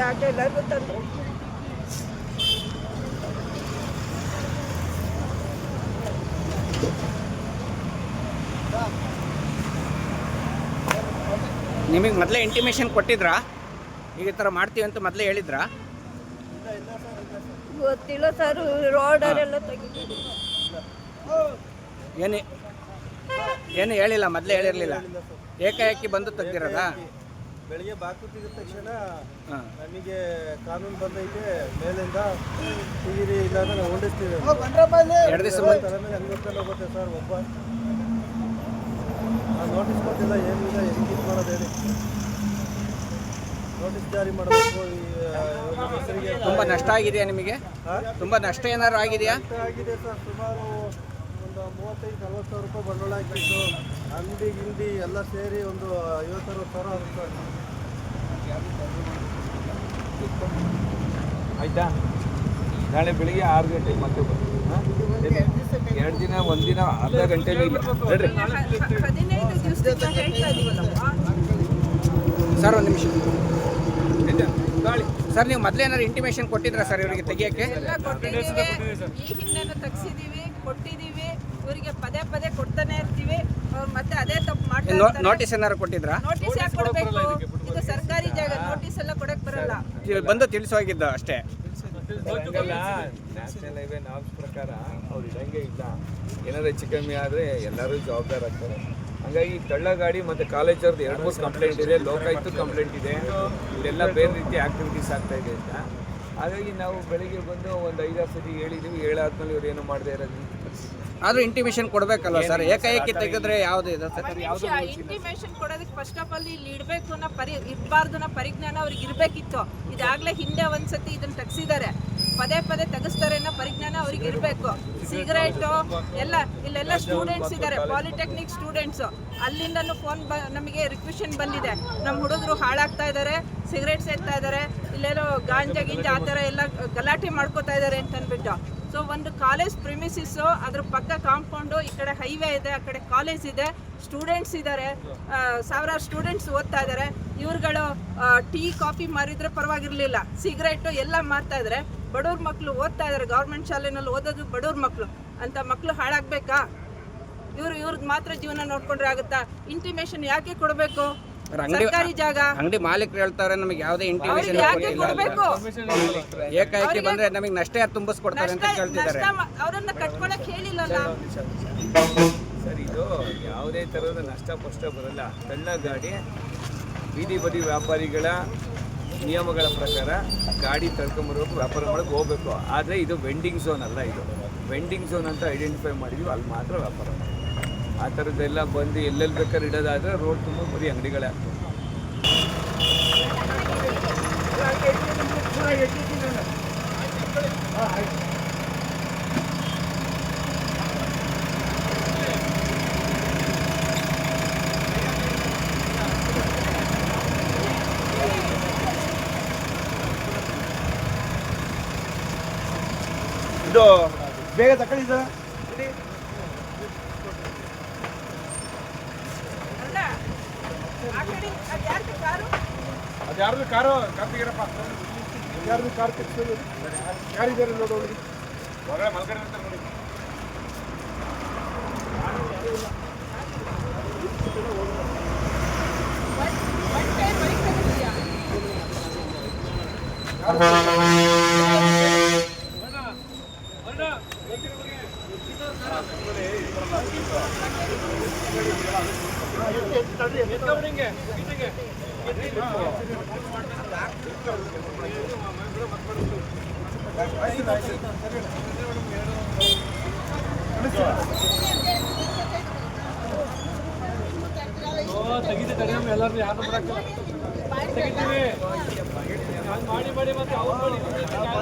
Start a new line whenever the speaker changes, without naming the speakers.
ಎಲ್ಲರಿಗೂ ತಂದು
ನಿಮಗೆ ಮೊದಲೇ ಇಂಟಿಮೇಷನ್ ಕೊಟ್ಟಿದ್ರಾ? ಈಗ ಈ ಥರ ಮಾಡ್ತೀವಿ ಅಂತ ಮೊದಲೇ ಹೇಳಿದ್ರಾ?
ಗೊತ್ತಿಲ್ಲ ಸರ್ ರೋಡಲ್ಲೆಲ್ಲ ತೆಗಿತೀವಿ
ಏನು ಏನು ಹೇಳಿಲ್ಲ ಮೊದಲೇ ಹೇಳಿರಲಿಲ್ಲ. ಏಕಾಏಕಿ ಬಂದು ತೆಗ್ದಿರೋದಾ?
ಬೆಳಿಗ್ಗೆ ಬಾಕು ತೆಗೆದ ತಕ್ಷಣ ನಮಗೆ ಕಾನೂನು ಬಂದೈತೆ ಮೇಲಿಂದ ತೆಗೀರಿ ಇಲ್ಲ ಅಂದ್ರೆ ನಾವು ಹೊಂಡಿಸ್ತೀವಿ.
ಎರಡು ದಿವಸ ಮುಂಚೆ
ತಲೆ ಮೇಲೆ ಹಂಗೆ ಹೋಗುತ್ತೆ ಸರ್ ಒಬ್ಬ. ನಾವು ನೋಟಿಸ್ ಕೊಟ್ಟಿಲ್ಲ ಏನಿಲ್ಲ ಹೆಂಗೆ ಇದು ಮಾಡೋದು ಹೇಳಿ. ನೋಟಿಸ್ ಜಾರಿ ಮಾಡಬೇಕು ಹೆಸರಿಗೆ
ತುಂಬ ನಷ್ಟ ಆಗಿದೆಯಾ ನಿಮಗೆ? ತುಂಬ ನಷ್ಟ ಏನಾದ್ರು ಆಗಿದೆಯಾ?
ಆಗಿದೆ ಸರ್ ಸುಮಾರು ಒಂದು ಮೂವತ್ತೈದು ನಲ್ವತ್ತು ಸಾವಿರ ರೂಪಾಯಿ ಬಂಡವಾಳ ಹಾಕಿತ್ತು ಅಂಗಡಿ ಗಿಂಡಿ ಎಲ್ಲ ಸೇರಿ ಒಂದು ಐವತ್ತರ ಸಾವಿರ ಆಗುತ್ತೆ
ಆಯ್ತಾ? ನಾಳೆ ಬೆಳಿಗ್ಗೆ ಆರು ಗಂಟೆಗೆ ಮತ್ತೆ ಎರಡು ದಿನ ಒಂದಿನ ಅರ್ಧ ಗಂಟೆ ಹೇಳ್ರಿ
ಸರ್ ಒಂದು ನಿಮಿಷ.
ಆಯ್ತಾ? ಗಾಳಿ
ಸರ್ ನೀವು ಮೊದಲೇ ಏನಾದ್ರು ಇಂಟಿಮೇಷನ್ ಕೊಟ್ಟಿದ್ರಾ ಸರ್ ಇವರಿಗೆ ತೆಗಿಯಕ್ಕೆ?
ಈ ಹಿಂದೆನೂ ತೆಗ್ಸಿದೀವಿ ಕೊಟ್ಟಿದ್ದೀವಿ. ಇವರಿಗೆ ಪದೇ ಪದೇ ಇರ್ತೀವಿ ಅವ್ರು ಮತ್ತೆ ಅದೇ ತಪ್ಪು ಮಾಡ್ತಾ ಇರ್ತಾರೆ.
ನೋಟಿಸ್ ಏನಾದ್ರು ಕೊಟ್ಟಿದ್ರಾ?
ನೋಟಿಸ್ ಯಾಕೆ ಕೊಡಬೇಕು? ಇದು ಸರ್ಕಾರಿ ಜಾಗ ನೋಟಿಸ್ ಎಲ್ಲ ಕೊಡಕ್ ಬರಲ್ಲ.
ಬಂದು ತಿಳಿಸೋಗಿದ್ದ ಅಷ್ಟೇ.
ಹಂಗಲ್ಲ ನ್ಯಾಷನಲ್ ಹೈವೇ ಪ್ರಕಾರ ಅವ್ರು ಇದಂಗೆ ಇಲ್ಲ. ಏನಾದ್ರು ಹೆಚ್ಚು ಕಮ್ಮಿ ಆದರೆ ಎಲ್ಲರೂ ಜವಾಬ್ದಾರ ಆಗ್ತಾರೆ. ಹಂಗಾಗಿ ತಳ್ಳ ಗಾಡಿ ಮತ್ತು ಕಾಲೇಜರ್ದು ಎರಡು ಮೂರು ಕಂಪ್ಲೇಂಟ್ ಇದೆ ಲೋಕಾಯುಕ್ತ ಕಂಪ್ಲೇಂಟ್ ಇದೆ. ಇದೆಲ್ಲ ಬೇರೆ ರೀತಿ ಆಕ್ಟಿವಿಟೀಸ್ ಆಗ್ತಾ ಇದೆ ಅಂತ. ಹಾಗಾಗಿ ನಾವು ಬೆಳಿಗ್ಗೆ ಬಂದು ಒಂದು ಐದಾರು ಸತಿ ಹೇಳಿದ್ದೀವಿ ಹೇಳಾದ್ಮೇಲೆ ಇವ್ರು ಏನು ಮಾಡದೇ ಇರೋದು?
ಆದ್ರೂ ಇಂಟಿಮೇಷನ್ ಕೊಡ್ಬೇಕಲ್ವ ಸರ್ ಏಕಾಏಕಿ ತೆಗೆದ್ರೆ ಯಾವ್ದು ಇದೆ ಸರ್
ಇಂಟಿಮೇಷನ್ ಕೊಡೋದಕ್ಕೆ ಫಸ್ಟ್ ಆಫ್ ಆಲ್ ಇಲ್ಲಿ ಇಡಬೇಕು ಅನ್ನೋ ಪರಿ ಇರಬಾರ್ದು ಅನ್ನೋ ಪರಿಜ್ಞಾನ ಅವ್ರಿಗೆ ಇರಬೇಕಿತ್ತು. ಇದಾಗಲೇ ಹಿಂದೆ ಒಂದ್ಸತಿ ಇದನ್ನ ತೆಗ್ಸಿದ್ದಾರೆ. ಪದೇ ಪದೇ ತೆಗಿಸ್ತಾರೆ ಅನ್ನೋ ಪರಿಜ್ಞಾನ ಅವ್ರಿಗೆ ಇರಬೇಕು. ಸಿಗರೇಟ್ ಎಲ್ಲ ಇಲ್ಲೆಲ್ಲ ಸ್ಟೂಡೆಂಟ್ಸ್ ಇದ್ದಾರೆ. ಪಾಲಿಟೆಕ್ನಿಕ್ ಸ್ಟೂಡೆಂಟ್ಸ್ ಅಲ್ಲಿಂದನೂ ಫೋನ್ ಬ ನಮಗೆ ರಿಕ್ವೆಷನ್ ಬಂದಿದೆ. ನಮ್ಮ ಹುಡುಗರು ಹಾಳಾಗ್ತಾ ಇದ್ದಾರೆ ಸಿಗರೇಟ್ ಸೇರ್ತಾ ಇದ್ದಾರೆ. ಇಲ್ಲೆಲ್ಲೋ ಗಾಂಜಾ ಗಿಂಜಾ ಆ ಥರ ಎಲ್ಲ ಗಲಾಟೆ ಮಾಡ್ಕೋತಾ ಇದ್ದಾರೆ ಅಂತ ಅಂದ್ಬಿಟ್ಟು ಸೊ ಒಂದು ಕಾಲೇಜ್ ಪ್ರಿಮಿಸಿಸು ಅದ್ರ ಪಕ್ಕ ಕಾಂಪೌಂಡು ಈ ಕಡೆ ಹೈವೇ ಇದೆ, ಆ ಕಡೆ ಕಾಲೇಜ್ ಇದೆ. ಸ್ಟೂಡೆಂಟ್ಸ್ ಇದ್ದಾರೆ ಸಾವಿರಾರು ಸ್ಟೂಡೆಂಟ್ಸ್ ಓದ್ತಾ ಇದ್ದಾರೆ ಇವ್ರುಗಳು ಟೀ, ಕಾಫಿ ಮಾರಿದ್ರೆ ಪರವಾಗಿರಲಿಲ್ಲ. ಸಿಗರೇಟು ಎಲ್ಲ ಮಾರ್ತಾ ಇದ್ದಾರೆ ಬಡವ್ರ ಮಕ್ಕಳು ಓದ್ತಾ ಇದ್ದಾರೆ ಗೌರ್ಮೆಂಟ್ ಶಾಲೆನಲ್ಲಿ ಓದೋದು ಬಡವ್ರ ಮಕ್ಕಳು ಅಂತ ಮಕ್ಕಳು ಹಾಳಾಗ್ಬೇಕಾ? ಇವ್ರು ಇವ್ರದ್ದು ಮಾತ್ರ ಜೀವನ ನೋಡ್ಕೊಂಡ್ರೆ ಆಗುತ್ತಾ? ಇಂಟಿಮೇಷನ್ ಯಾಕೆ ಕೊಡಬೇಕು? ಸರ್ಕಾರಿ ಜಾಗ.
ಅಂಗಡಿ ಮಾಲೀಕರು ಹೇಳ್ತಾರೆ ನಮಗೆ ಯಾವುದೇ ಇಂಟಿಮೇಷನ್
ಯಾಕೆ ಕೊಡಬೇಕು?
ಏಕಾಏಕಿ ಬಂದ್ರೆ ನಮಗೆ ನಷ್ಟ ಯಾರು ತುಂಬಿಸ್ಕೊಡ್ತಾರೆ ಅಂತ ಕೇಳ್ತಿದ್ದಾರೆ.
ಅವರನ್ನ ಕಟ್ಕೊಳಕ್ ಹೇಳಿಲ್ಲಲ್ಲ.
ಸರ್ ಇದು ಯಾವುದೇ ಥರದ ನಷ್ಟ ಪಷ್ಟ ಬರಲ್ಲ. ತಳ್ಳ ಗಾಡಿ ಬೀದಿ ಬದಿ ವ್ಯಾಪಾರಿಗಳ ನಿಯಮಗಳ ಪ್ರಕಾರ ಗಾಡಿ ತಳ್ಕೊಂಬರ್ಬೇಕು ವ್ಯಾಪಾರ ಮಾಡೋಕೆ ಹೋಗ್ಬೇಕು. ಆದರೆ ಇದು ವೆಂಡಿಂಗ್ ಝೋನ್ ಅಲ್ಲ ಇದು. ವೆಂಡಿಂಗ್ ಝೋನ್ ಅಂತ ಐಡೆಂಟಿಫೈ ಮಾಡಿದ್ವಿ ಅಲ್ಲಿ ಮಾತ್ರ ವ್ಯಾಪಾರ ಆ ಥರದ್ದೆಲ್ಲ ಬಂದು ಎಲ್ಲೆಲ್ಲಿ ಬೇಕಾದ್ರೆ ಇಡೋದಾದರೆ ರೋಡ್ ತುಂಬ ಬರೀ ಅಂಗಡಿಗಳೇ. ಆಗ್ತವೆ
ಇದು ಬೇಗ ತಕೊಳ್ಳಿ ಸರ್
ಅಲ್ಲ ಆ ಕಡೆ ಅದ್ ಯಾರ್ದು ಕಾರು?
ಅದು ಯಾರ್ದು ಕಾರು ತೆಗ್ಸೋದು ಯಾರಿದ್ದಾರೆ ನೋಡೋದು ಹೊರಗಡೆ ಮಲ್ಕಡೆ ಅಂತ ನೋಡಿ.
Thank ತಗೊಂಡಿದ್ಯಾ ತೆಗಿತೀವಿ ಕಡಿಮೆ ಎಲ್ಲರೂ ಯಾರು ಬರಕ್ಕೆ ತೆಗಿತೀವಿ ಮಾಡಿ ಮಾಡಿ ಮತ್ತೆ ಅವ್ರು